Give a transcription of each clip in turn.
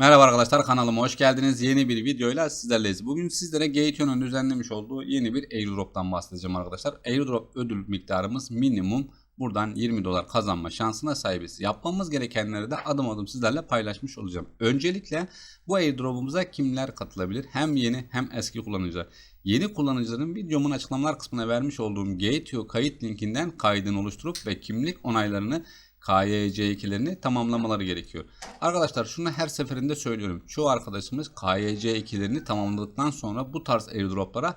Merhaba arkadaşlar kanalıma hoş geldiniz. Yeni bir videoyla sizlerleyiz. Bugün sizlere Gateon'un düzenlemiş olduğu yeni bir airdrop'tan bahsedeceğim arkadaşlar. Airdrop ödül miktarımız minimum buradan 20 dolar kazanma şansına sahibiz. Yapmamız gerekenleri de adım adım sizlerle paylaşmış olacağım. Öncelikle bu airdrop'umuza kimler katılabilir? Hem yeni hem eski kullanıcılar. Yeni kullanıcıların videomun açıklamalar kısmına vermiş olduğum Gateo kayıt linkinden kaydını oluşturup ve kimlik onaylarını KYC2'lerini tamamlamaları gerekiyor. Arkadaşlar şunu her seferinde söylüyorum. Çoğu arkadaşımız KYC2'lerini tamamladıktan sonra bu tarz airdroplara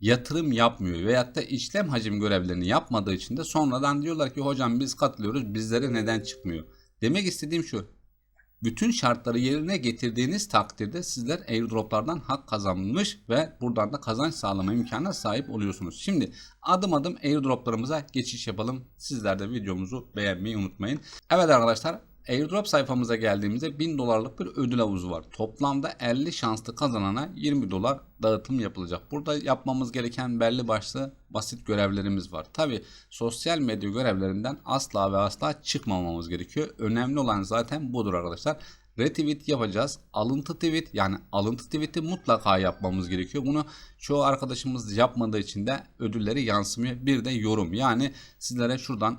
yatırım yapmıyor veyahut da işlem hacim görevlerini yapmadığı için de sonradan diyorlar ki hocam biz katılıyoruz bizlere neden çıkmıyor. Demek istediğim şu bütün şartları yerine getirdiğiniz takdirde sizler airdroplardan hak kazanmış ve buradan da kazanç sağlama imkanına sahip oluyorsunuz. Şimdi adım adım airdroplarımıza geçiş yapalım. Sizler de videomuzu beğenmeyi unutmayın. Evet arkadaşlar Airdrop sayfamıza geldiğimizde 1000 dolarlık bir ödül havuzu var. Toplamda 50 şanslı kazanana 20 dolar dağıtım yapılacak. Burada yapmamız gereken belli başlı basit görevlerimiz var. Tabi sosyal medya görevlerinden asla ve asla çıkmamamız gerekiyor. Önemli olan zaten budur arkadaşlar. Retweet yapacağız. Alıntı tweet yani alıntı tweet'i mutlaka yapmamız gerekiyor. Bunu çoğu arkadaşımız yapmadığı için de ödülleri yansımıyor. Bir de yorum yani sizlere şuradan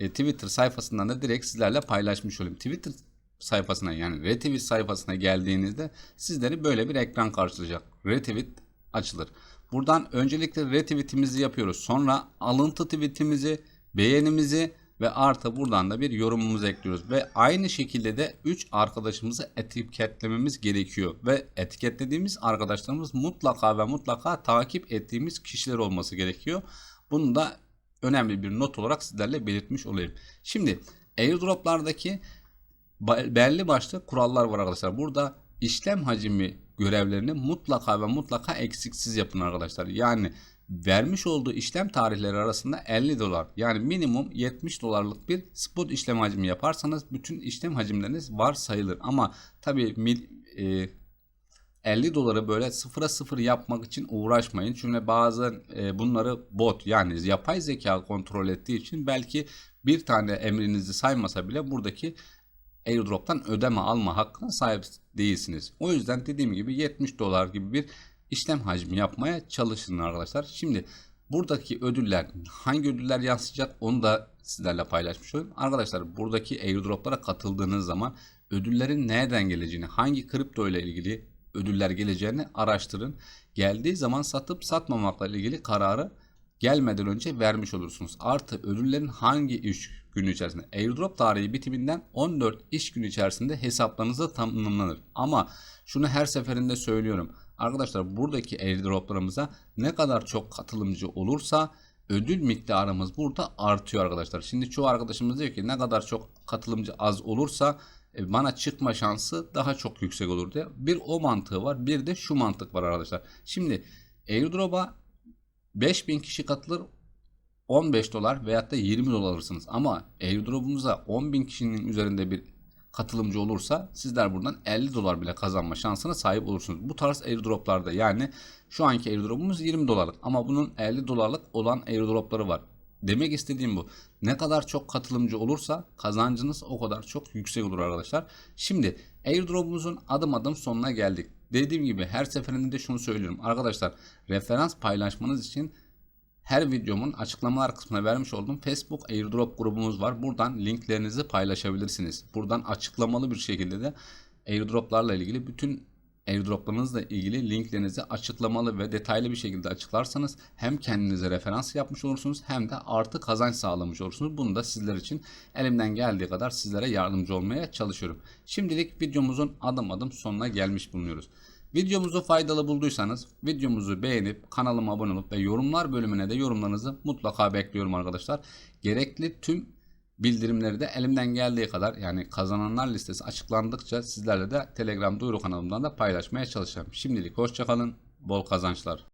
e, Twitter sayfasından da direkt sizlerle paylaşmış olayım. Twitter sayfasına yani retweet sayfasına geldiğinizde sizleri böyle bir ekran karşılayacak. Retweet açılır. Buradan öncelikle retweetimizi yapıyoruz. Sonra alıntı tweetimizi, beğenimizi ve artı buradan da bir yorumumuzu ekliyoruz. Ve aynı şekilde de 3 arkadaşımızı etiketlememiz gerekiyor. Ve etiketlediğimiz arkadaşlarımız mutlaka ve mutlaka takip ettiğimiz kişiler olması gerekiyor. Bunu da önemli bir not olarak sizlerle belirtmiş olayım. Şimdi airdroplardaki belli başlı kurallar var arkadaşlar. Burada işlem hacmi görevlerini mutlaka ve mutlaka eksiksiz yapın arkadaşlar. Yani vermiş olduğu işlem tarihleri arasında 50 dolar yani minimum 70 dolarlık bir spot işlem hacmi yaparsanız bütün işlem hacimleriniz var sayılır. Ama tabi e, 50 doları böyle sıfıra sıfır yapmak için uğraşmayın. Çünkü bazen e, bunları bot yani yapay zeka kontrol ettiği için belki bir tane emrinizi saymasa bile buradaki airdrop'tan ödeme alma hakkına sahip değilsiniz. O yüzden dediğim gibi 70 dolar gibi bir işlem hacmi yapmaya çalışın arkadaşlar. Şimdi buradaki ödüller hangi ödüller yansıyacak onu da sizlerle paylaşmış olayım. Arkadaşlar buradaki airdroplara katıldığınız zaman ödüllerin nereden geleceğini, hangi kripto ile ilgili ödüller geleceğini araştırın. Geldiği zaman satıp satmamakla ilgili kararı gelmeden önce vermiş olursunuz. Artı ödüllerin hangi iş günü içerisinde airdrop tarihi bitiminden 14 iş günü içerisinde hesaplarınızda tamamlanır. Ama şunu her seferinde söylüyorum. Arkadaşlar buradaki airdroplarımıza ne kadar çok katılımcı olursa ödül miktarımız burada artıyor arkadaşlar. Şimdi çoğu arkadaşımız diyor ki ne kadar çok katılımcı az olursa bana çıkma şansı daha çok yüksek olur diye. Bir o mantığı var. Bir de şu mantık var arkadaşlar. Şimdi airdrop'a 5000 kişi katılır 15 dolar veyahut da 20 dolar alırsınız. Ama airdrop'umuza 10.000 kişinin üzerinde bir katılımcı olursa sizler buradan 50 dolar bile kazanma şansına sahip olursunuz. Bu tarz airdroplarda yani şu anki airdrop'umuz 20 dolarlık ama bunun 50 dolarlık olan airdropları var. Demek istediğim bu. Ne kadar çok katılımcı olursa kazancınız o kadar çok yüksek olur arkadaşlar. Şimdi airdrop'umuzun adım adım sonuna geldik. Dediğim gibi her seferinde de şunu söylüyorum. Arkadaşlar referans paylaşmanız için her videomun açıklamalar kısmına vermiş olduğum Facebook airdrop grubumuz var. Buradan linklerinizi paylaşabilirsiniz. Buradan açıklamalı bir şekilde de airdroplarla ilgili bütün airdroplarınızla ilgili linklerinizi açıklamalı ve detaylı bir şekilde açıklarsanız hem kendinize referans yapmış olursunuz hem de artı kazanç sağlamış olursunuz. Bunu da sizler için elimden geldiği kadar sizlere yardımcı olmaya çalışıyorum. Şimdilik videomuzun adım adım sonuna gelmiş bulunuyoruz. Videomuzu faydalı bulduysanız videomuzu beğenip kanalıma abone olup ve yorumlar bölümüne de yorumlarınızı mutlaka bekliyorum arkadaşlar. Gerekli tüm bildirimleri de elimden geldiği kadar yani kazananlar listesi açıklandıkça sizlerle de Telegram duyuru kanalımdan da paylaşmaya çalışacağım. Şimdilik hoşçakalın, bol kazançlar.